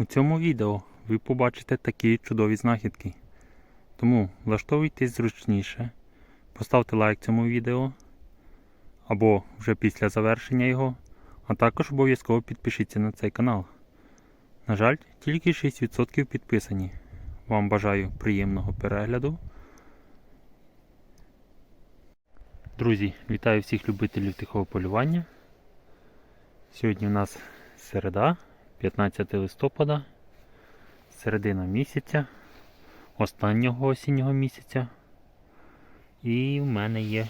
У цьому відео ви побачите такі чудові знахідки. Тому влаштовуйтесь зручніше, поставте лайк цьому відео або вже після завершення його, а також обов'язково підпишіться на цей канал. На жаль, тільки 6% підписані. Вам бажаю приємного перегляду. Друзі, вітаю всіх любителів тихого полювання. Сьогодні у нас середа, 15 листопада, середина місяця, останнього осіннього місяця. І в мене є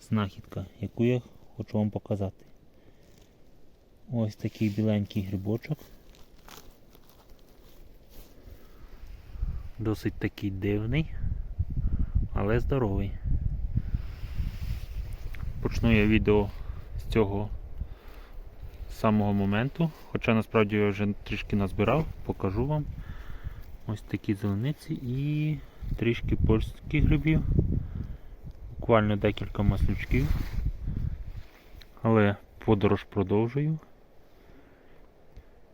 знахідка, яку я хочу вам показати. Ось такий біленький грибочок. Досить такий дивний, але здоровий. Почну я відео з цього самого моменту, хоча насправді я вже трішки назбирав, покажу вам. Ось такі зелениці і трішки польських грибів. Буквально декілька маслючків. Але подорож продовжую.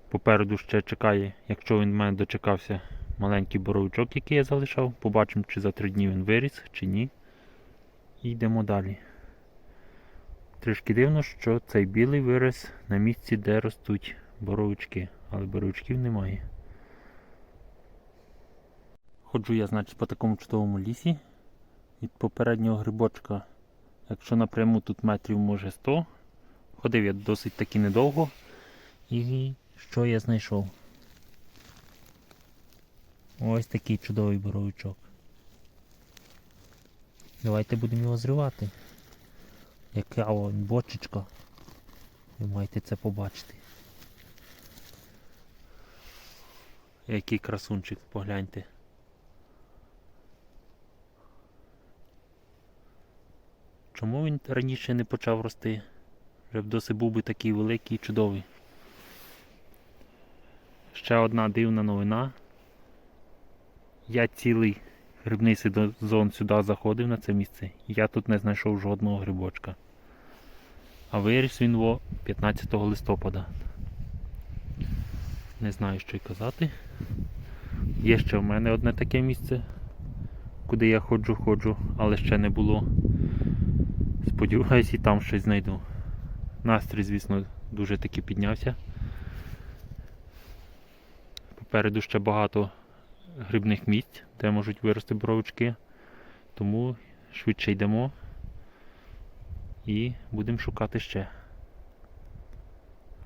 Попереду ще чекає, якщо він в мене дочекався, маленький боровичок, який я залишав. Побачимо, чи за три дні він виріс, чи ні. І йдемо далі. Трішки дивно, що цей білий виріс на місці, де ростуть боровички, але боровичків немає. Ходжу я, значить, по такому чудовому лісі. Від попереднього грибочка, якщо напряму тут метрів може 100, ходив я досить таки недовго. І що я знайшов? Ось такий чудовий боровичок. Давайте будемо його зривати. Яка о, бочечка. Ви маєте це побачити. Який красунчик, погляньте. Чому він раніше не почав рости? Вже б досить був би такий великий і чудовий. Ще одна дивна новина. Я цілий грибний сезон сюди заходив на це місце, я тут не знайшов жодного грибочка. А виріс він во 15 листопада. Не знаю, що й казати. Є ще в мене одне таке місце, куди я ходжу, ходжу, але ще не було. Сподіваюсь, і там щось знайду. Настрій, звісно, дуже таки піднявся. Попереду ще багато грибних місць, де можуть вирости боровички. Тому швидше йдемо і будемо шукати ще.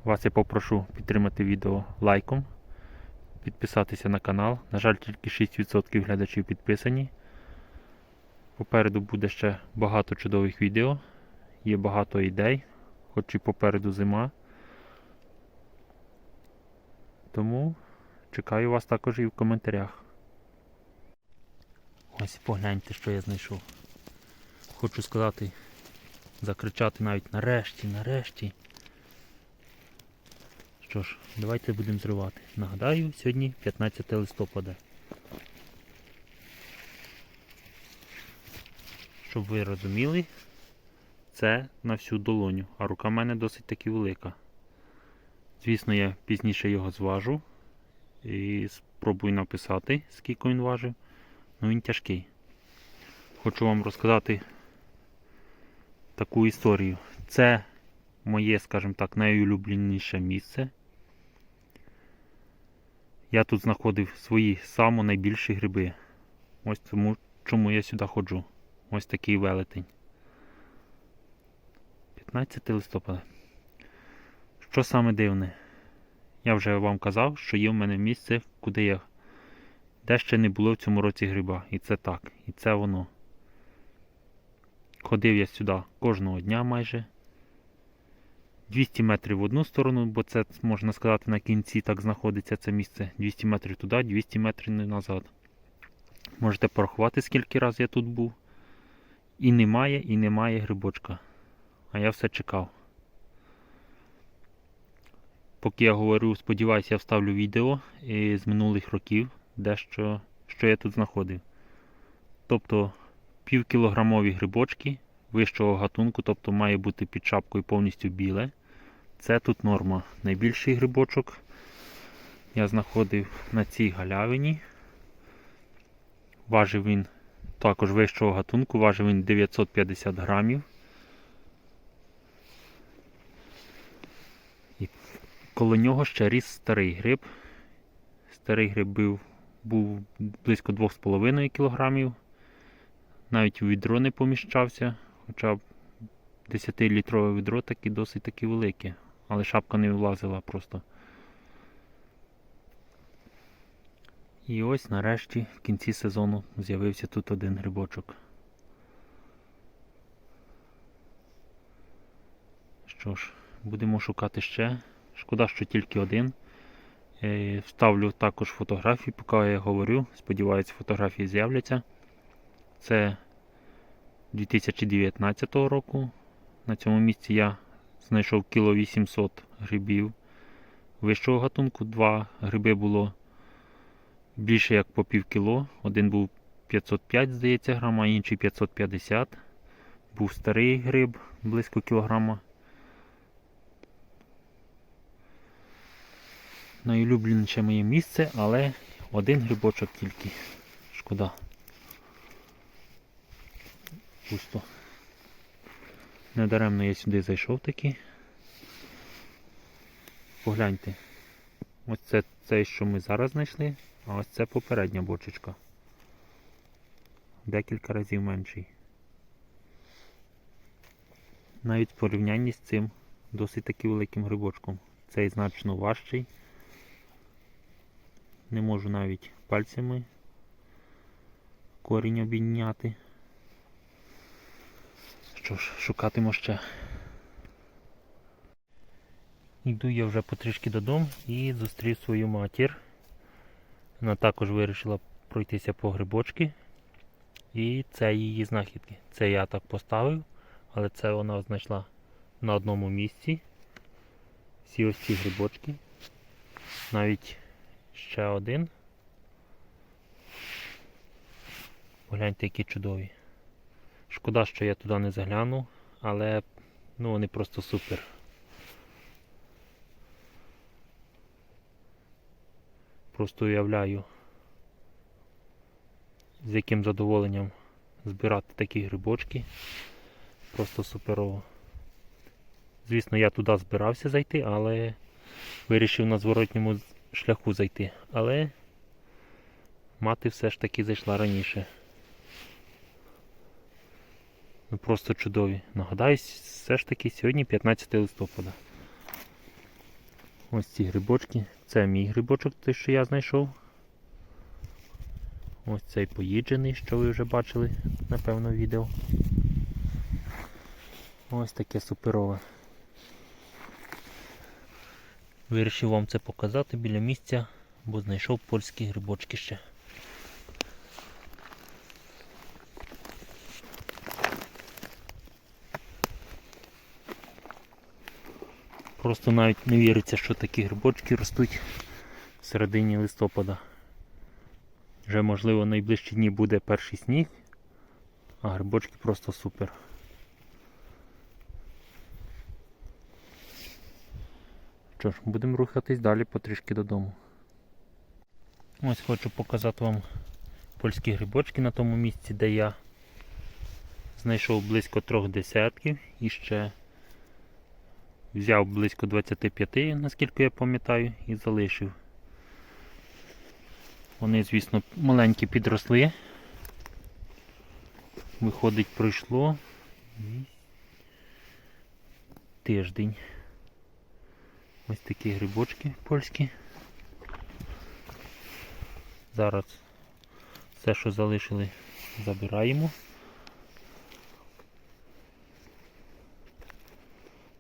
Вас я попрошу підтримати відео лайком, підписатися на канал. На жаль, тільки 6% глядачів підписані. Попереду буде ще багато чудових відео, є багато ідей, хоч і попереду зима. Тому чекаю вас також і в коментарях. Ось погляньте, що я знайшов. Хочу сказати, закричати навіть нарешті, нарешті. Що ж, давайте будемо зривати. Нагадаю, сьогодні 15 листопада. Щоб ви розуміли, це на всю долоню, а рука в мене досить таки велика. Звісно, я пізніше його зважу і спробую написати, скільки він важив. Ну він тяжкий. Хочу вам розказати таку історію. Це моє, скажімо так, найулюбленіше місце. Я тут знаходив свої самі найбільші гриби. Ось тому, чому я сюди ходжу. Ось такий велетень. 15 листопада. Що саме дивне? Я вже вам казав, що є в мене місце, куди я де ще не було в цьому році гриба. І це так. І це воно. Ходив я сюди кожного дня майже. 200 метрів в одну сторону, бо це, можна сказати, на кінці так знаходиться це місце. 200 метрів туди, 200 метрів назад. Можете порахувати, скільки разів я тут був. І немає, і немає грибочка. А я все чекав. Поки я говорю, сподіваюся, я вставлю відео з минулих років, дещо, що я тут знаходив. Тобто півкілограмові грибочки вищого гатунку, тобто має бути під шапкою повністю біле. Це тут норма. Найбільший грибочок я знаходив на цій галявині. Важив він також вищого гатунку, важив він 950 грамів. І коло нього ще ріс старий гриб. Старий гриб був, був близько 2,5 кг. Навіть у відро не поміщався, хоча 10-літрове відро таке досить таки велике, але шапка не влазила просто. І ось нарешті в кінці сезону з'явився тут один грибочок. Що ж, будемо шукати ще. Шкода, що тільки один. Е, Вставлю також фотографії, поки я говорю. Сподіваюся, фотографії з'являться. Це 2019 року. На цьому місці я знайшов кіло 800 грибів вищого гатунку. Два гриби було більше як по пів кіло. Один був 505, здається, грам, а інший 550. Був старий гриб близько кілограма. Найулюбленіше моє місце, але один грибочок тільки. Шкода. Пусто. Недаремно я сюди зайшов таки. Погляньте. Ось це цей, що ми зараз знайшли, а ось це попередня бочечка. Декілька разів менший. Навіть в порівнянні з цим досить таки великим грибочком. Цей значно важчий. Не можу навіть пальцями корінь обійняти. Що ж, шукатиму ще. Йду я вже потрішки додому і зустрів свою матір. Вона також вирішила пройтися по грибочки. І це її знахідки. Це я так поставив, але це вона знайшла на одному місці. Всі ось ці грибочки. Навіть ще один. Погляньте, які чудові. Шкода, що я туди не заглянув, але ну, вони просто супер. Просто уявляю, з яким задоволенням збирати такі грибочки. Просто суперово. Звісно, я туди збирався зайти, але вирішив на зворотньому шляху зайти. Але мати все ж таки зайшла раніше. Ну просто чудові. Нагадаю, все ж таки сьогодні 15 листопада. Ось ці грибочки. Це мій грибочок, той, що я знайшов. Ось цей поїджений, що ви вже бачили, напевно, відео. Ось таке суперове. Вирішив вам це показати біля місця, бо знайшов польські грибочки ще. Просто навіть не віриться, що такі грибочки ростуть в середині листопада. Вже можливо найближчі дні буде перший сніг, а грибочки просто супер. Що ж, будемо рухатись далі потрішки додому. Ось хочу показати вам польські грибочки на тому місці, де я знайшов близько трьох десятків і ще взяв близько 25, наскільки я пам'ятаю, і залишив. Вони, звісно, маленькі підросли. Виходить, пройшло тиждень. Ось такі грибочки польські. Зараз все, що залишили, забираємо.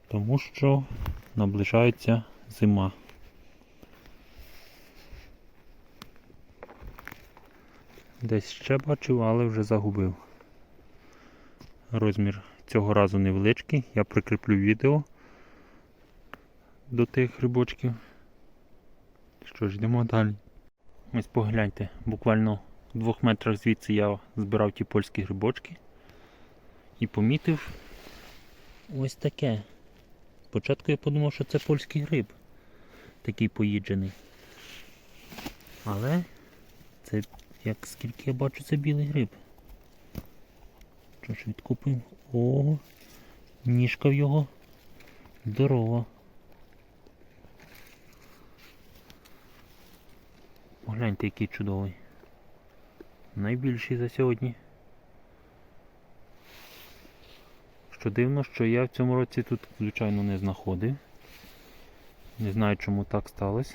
Тому що наближається зима. Десь ще бачив, але вже загубив. Розмір цього разу невеличкий, я прикріплю відео до тих грибочків. Що ж, йдемо далі. Ось погляньте, буквально в двох метрах звідси я збирав ті польські грибочки і помітив ось таке. Спочатку я подумав, що це польський гриб, такий поїджений. Але це, як скільки я бачу, це білий гриб. Що ж відкупимо? О, ніжка в його здорова. Погляньте, який чудовий. Найбільший за сьогодні. Що дивно, що я в цьому році тут, звичайно, не знаходив. Не знаю, чому так сталося.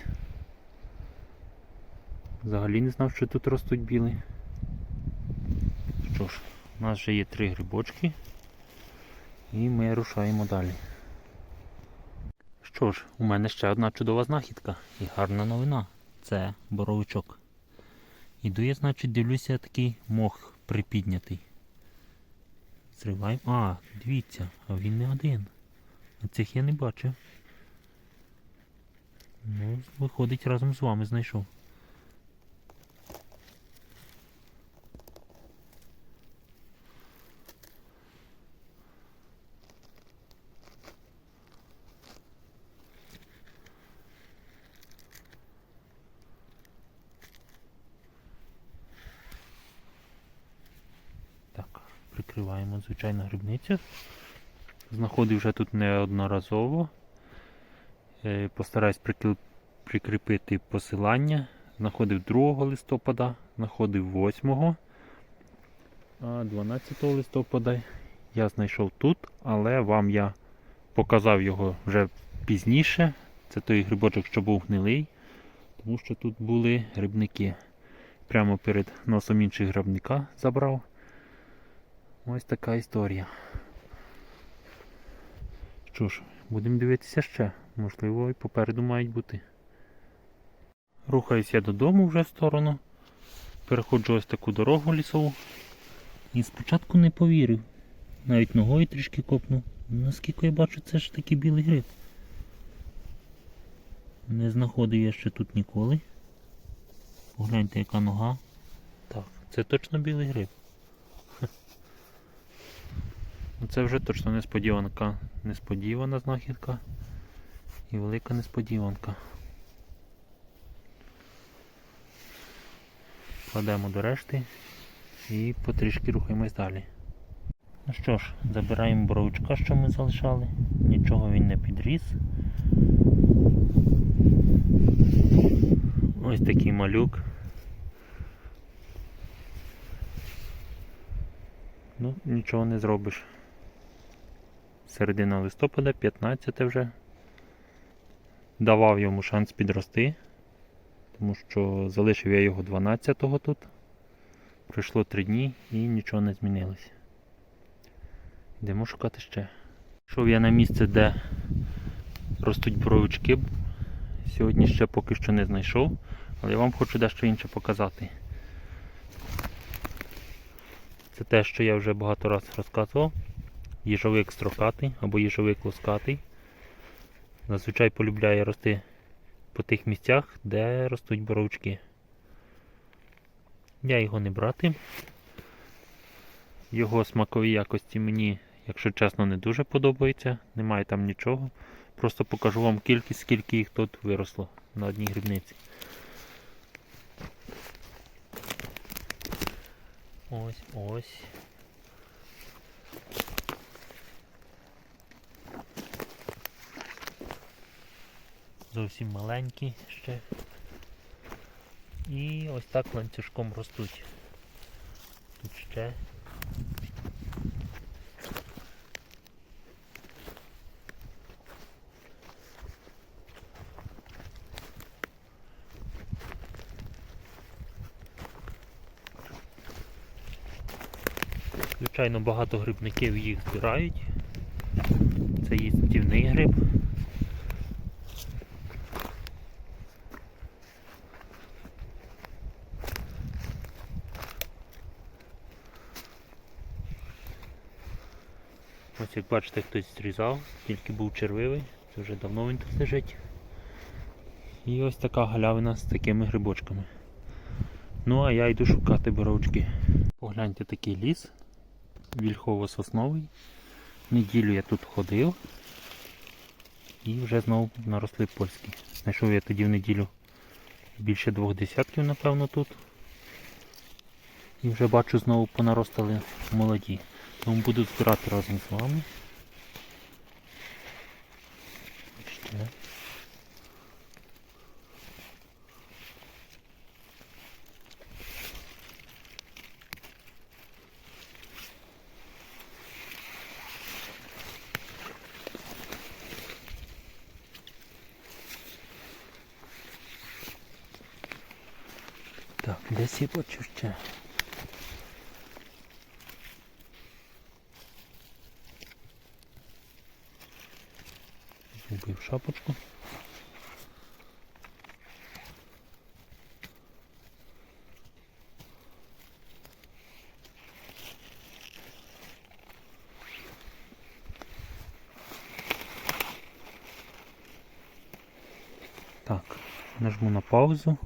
Взагалі не знав, що тут ростуть біли. Що ж, у нас вже є три грибочки. І ми рушаємо далі. Що ж, у мене ще одна чудова знахідка і гарна новина. Це боровичок. Іду я, значить, дивлюся такий мох припіднятий. Зриваємо. А, дивіться, а він не один. А цих я не бачив. Ну, виходить, разом з вами знайшов. Так, прикриваємо звичайно грибницю. Знаходив вже тут неодноразово. Е, Постараюсь прикріпити посилання. Знаходив 2 листопада, знаходив 8, а 12 листопада я знайшов тут, але вам я показав його вже пізніше. Це той грибочок, що був гнилий, тому що тут були грибники. Прямо перед носом іншого грибника забрав. Ось така історія. Що ж, будемо дивитися ще. Можливо, і попереду мають бути. Рухаюся додому вже в сторону. Переходжу ось таку дорогу лісову. І спочатку не повірив. Навіть ногою трішки копнув. Наскільки я бачу, це ж такий білий гриб. Не знаходив я ще тут ніколи. Погляньте, яка нога. Так, це точно білий гриб. Ну, Це вже точно несподіванка. Несподівана знахідка і велика несподіванка. Кладемо до решти і потрішки рухаємось далі. Ну що ж, забираємо боровичка, що ми залишали. Нічого він не підріс. Ось такий малюк. Ну, нічого не зробиш. Середина листопада, 15 вже. Давав йому шанс підрости, тому що залишив я його 12-го тут. Пройшло 3 дні і нічого не змінилося. Йдемо шукати ще. Йшов я на місце, де ростуть боровички. Сьогодні ще поки що не знайшов, але я вам хочу дещо інше показати. Це те, що я вже багато разів розказував. Їжовик строкатий або їжовик лускатий. Зазвичай полюбляє рости по тих місцях, де ростуть боровички. Я його не брати. Його смакові якості мені, якщо чесно, не дуже подобаються. Немає там нічого. Просто покажу вам кількість, скільки їх тут виросло на одній грибниці. Ось ось. Зовсім маленькі ще. І ось так ланцюжком ростуть. Тут ще. Звичайно, багато грибників їх збирають. Це їстівний гриб. Ось як бачите, хтось зрізав, тільки був червивий, це вже давно він тут лежить. І ось така галявина з такими грибочками. Ну а я йду шукати боровички. Погляньте такий ліс, вільхово-сосновий. Неділю я тут ходив і вже знову наросли польські. Знайшов я тоді в неділю більше двох десятків, напевно, тут. І вже бачу знову понаростали молоді. Тому буду збирати разом з вами. Ще. Так, десь я бачу ще. Шапочку. Так, нажму на паузу,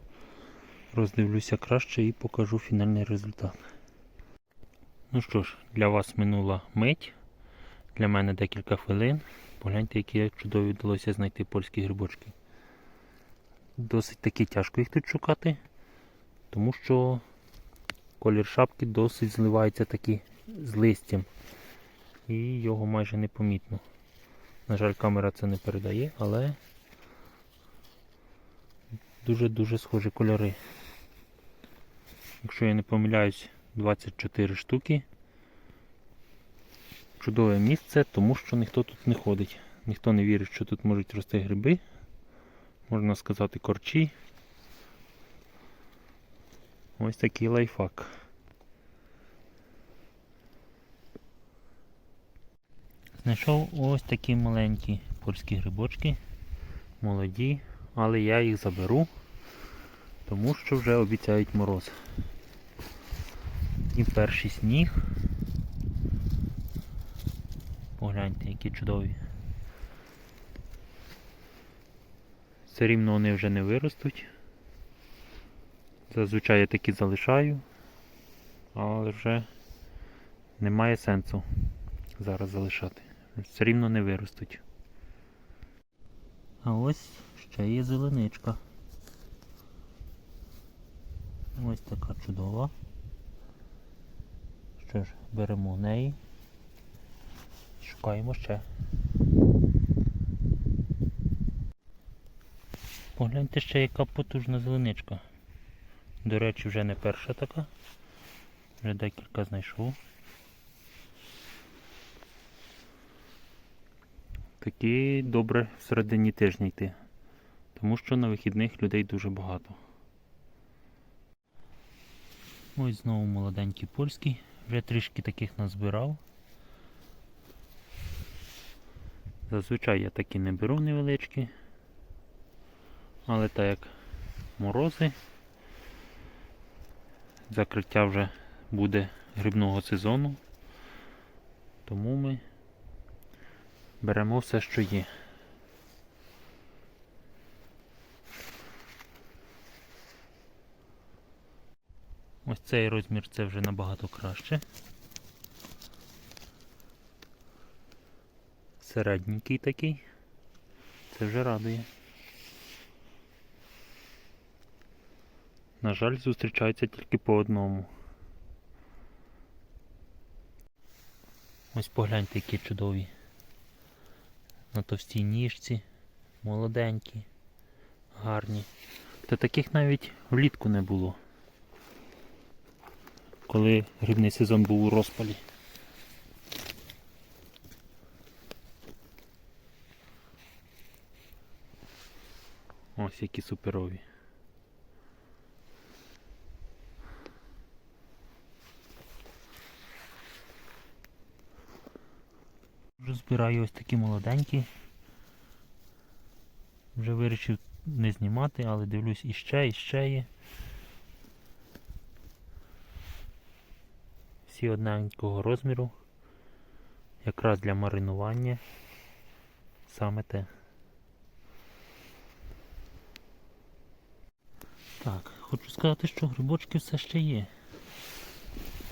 роздивлюся краще і покажу фінальний результат. Ну що ж, для вас минула мить, для мене декілька хвилин. Погляньте, які чудові вдалося знайти польські грибочки. Досить таки тяжко їх тут шукати, тому що колір шапки досить зливається таки з листям. І його майже не помітно. На жаль, камера це не передає, але дуже-дуже схожі кольори. Якщо я не помиляюсь, 24 штуки. Чудове місце, тому що ніхто тут не ходить. Ніхто не вірить, що тут можуть рости гриби. Можна сказати корчі. Ось такий лайфхак. Знайшов ось такі маленькі польські грибочки, молоді, але я їх заберу, тому що вже обіцяють мороз. І перший сніг. Погляньте, які чудові. Все рівно вони вже не виростуть. Зазвичай я такі залишаю, але вже немає сенсу зараз залишати. Все рівно не виростуть. А ось ще є зеленичка. Ось така чудова. Що ж, беремо неї. Шукаємо ще. Погляньте ще яка потужна зеленичка. До речі, вже не перша така. Вже декілька знайшов. Такі добре всередині тижня йти. Тому що на вихідних людей дуже багато. Ось знову молоденький польський. Вже трішки таких назбирав. Зазвичай я такі не беру невеличкі. Але так як морози, закриття вже буде грибного сезону, тому ми беремо все, що є. Ось цей розмір це вже набагато краще. Середненький такий. Це вже радує. На жаль, зустрічаються тільки по одному. Ось погляньте, які чудові. На товстій ніжці, молоденькі, гарні. Та таких навіть влітку не було. Коли грибний сезон був у розпалі. Ось які суперові. Вже збираю ось такі молоденькі. Вже вирішив не знімати, але дивлюсь іще, іще є. Всі одненького розміру. Якраз для маринування. Саме те. Так, хочу сказати, що грибочки все ще є.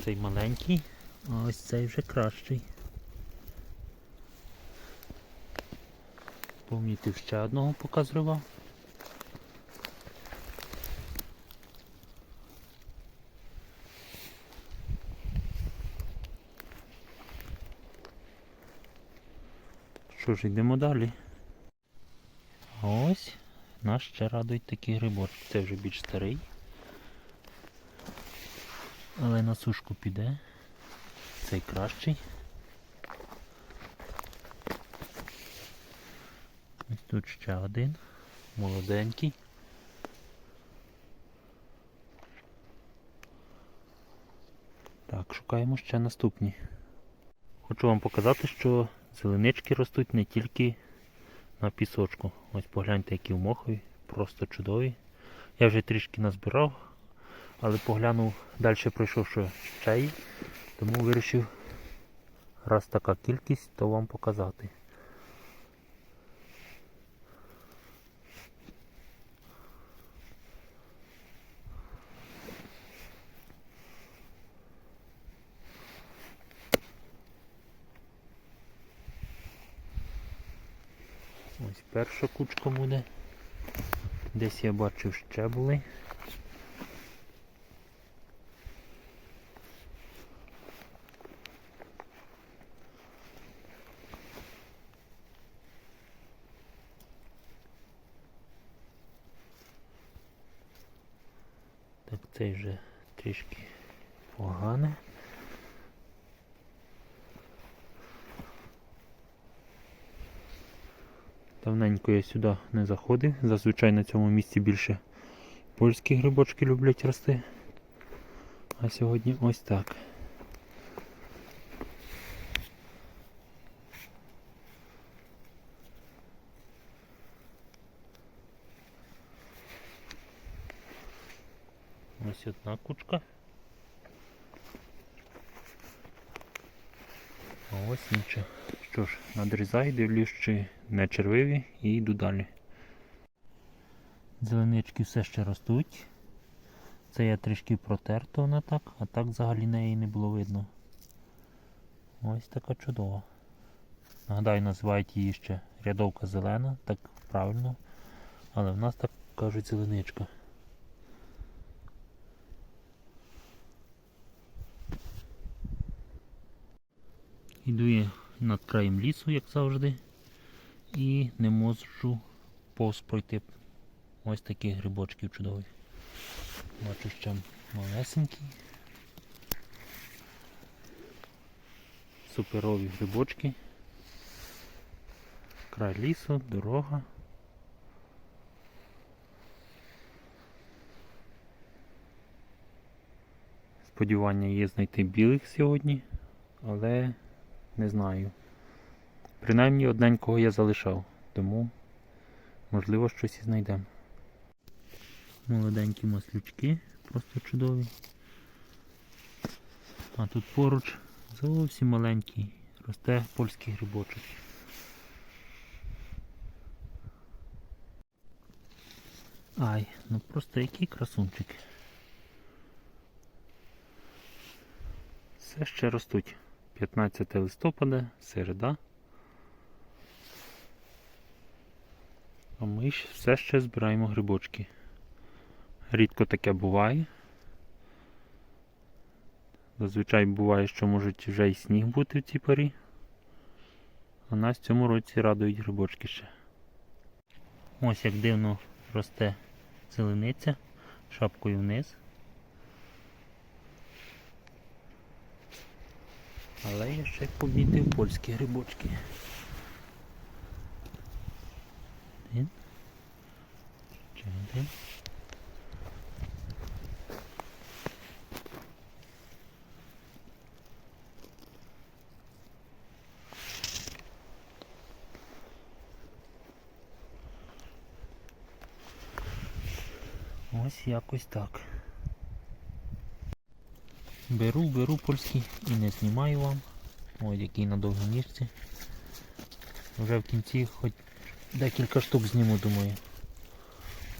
Цей маленький, а ось цей вже кращий. Помітив ще одного поки зривав. Що ж, йдемо далі. Ось нас ще радують такі грибочки. Це вже більш старий. Але на сушку піде. Цей кращий. Ось тут ще один. Молоденький. Так, шукаємо ще наступні. Хочу вам показати, що зеленички ростуть не тільки на пісочку. Ось погляньте, які вмохові, просто чудові. Я вже трішки назбирав, але поглянув, далі пройшов, що ще тому вирішив, раз така кількість, то вам показати. Ось перша кучка буде. Десь я бачив ще були. Так, цей вже трішки погане. Давненько я сюди не заходив. Зазвичай на цьому місці більше польські грибочки люблять рости. А сьогодні ось так. Ось одна кучка. А ось інша. Що ж, надрізаю, дивлюсь, чи не червиві і йду далі. Зеленички все ще ростуть. Це я трішки протерто вона так, а так взагалі неї не було видно. Ось така чудова. Нагадаю, називають її ще рядовка зелена, так правильно. Але в нас так кажуть зеленичка. Іду я над краєм лісу, як завжди, і не можу повз пройти ось таких грибочків чудових. Бачу ще малесенькі. Суперові грибочки. Край лісу, дорога. Сподівання є знайти білих сьогодні, але не знаю. Принаймні одненького я залишав, тому можливо щось і знайдемо. Молоденькі маслючки, просто чудові. А тут поруч зовсім маленький росте польський грибочок. Ай, ну просто який красунчик. Все ще ростуть. 15 листопада, середа. А ми ж все ще збираємо грибочки. Рідко таке буває. Зазвичай буває, що можуть вже і сніг бути в цій порі. А нас в цьому році радують грибочки ще. Ось як дивно росте зелениця шапкою вниз. Але я ще помітив польські грибочки. Один. Ще один. Ось якось так. Беру, беру польські і не знімаю вам. Ось який на довгій ніжці. Вже в кінці хоч декілька штук зніму, думаю.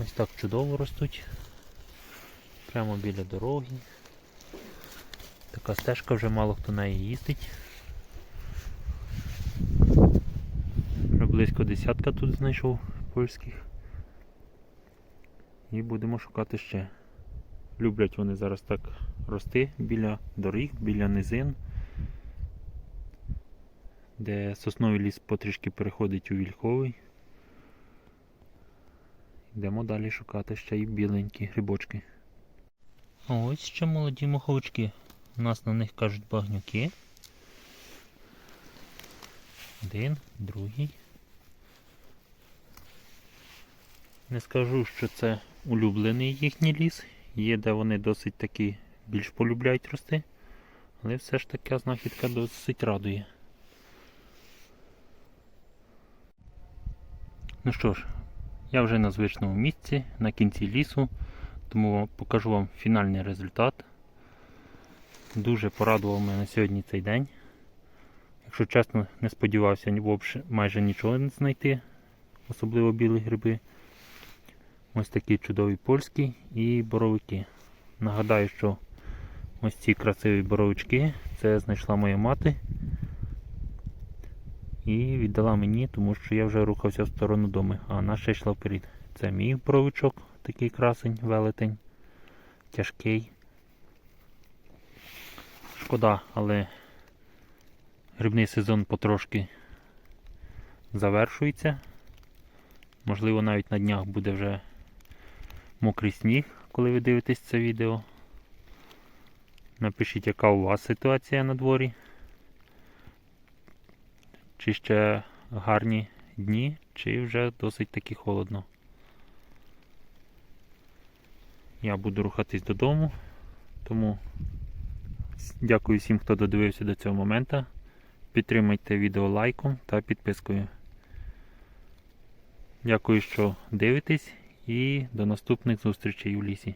Ось так чудово ростуть. Прямо біля дороги. Така стежка вже мало хто неї їздить. Вже близько десятка тут знайшов польських. І будемо шукати ще. Люблять вони зараз так рости біля доріг, біля низин. де сосновий ліс потрішки переходить у вільховий. Йдемо далі шукати ще й біленькі грибочки. Ось ще молоді моховички. У нас на них кажуть багнюки. Один, другий. Не скажу, що це улюблений їхній ліс. Є, де вони досить таки більш полюбляють рости. Але все ж така знахідка досить радує. Ну що ж, я вже на звичному місці, на кінці лісу, тому покажу вам фінальний результат. Дуже порадував мене сьогодні цей день. Якщо чесно, не сподівався майже нічого не знайти, особливо білі гриби. Ось такі чудові польські і боровики. Нагадаю, що ось ці красиві боровички це знайшла моя мати і віддала мені, тому що я вже рухався в сторону дому, а вона ще йшла вперед. Це мій боровичок, такий красень, велетень, тяжкий. Шкода, але грибний сезон потрошки завершується. Можливо, навіть на днях буде вже мокрий сніг, коли ви дивитесь це відео. Напишіть, яка у вас ситуація на дворі. Чи ще гарні дні, чи вже досить таки холодно. Я буду рухатись додому, тому дякую всім, хто додивився до цього моменту. Підтримайте відео лайком та підпискою. Дякую, що дивитесь і до наступних зустрічей у лісі.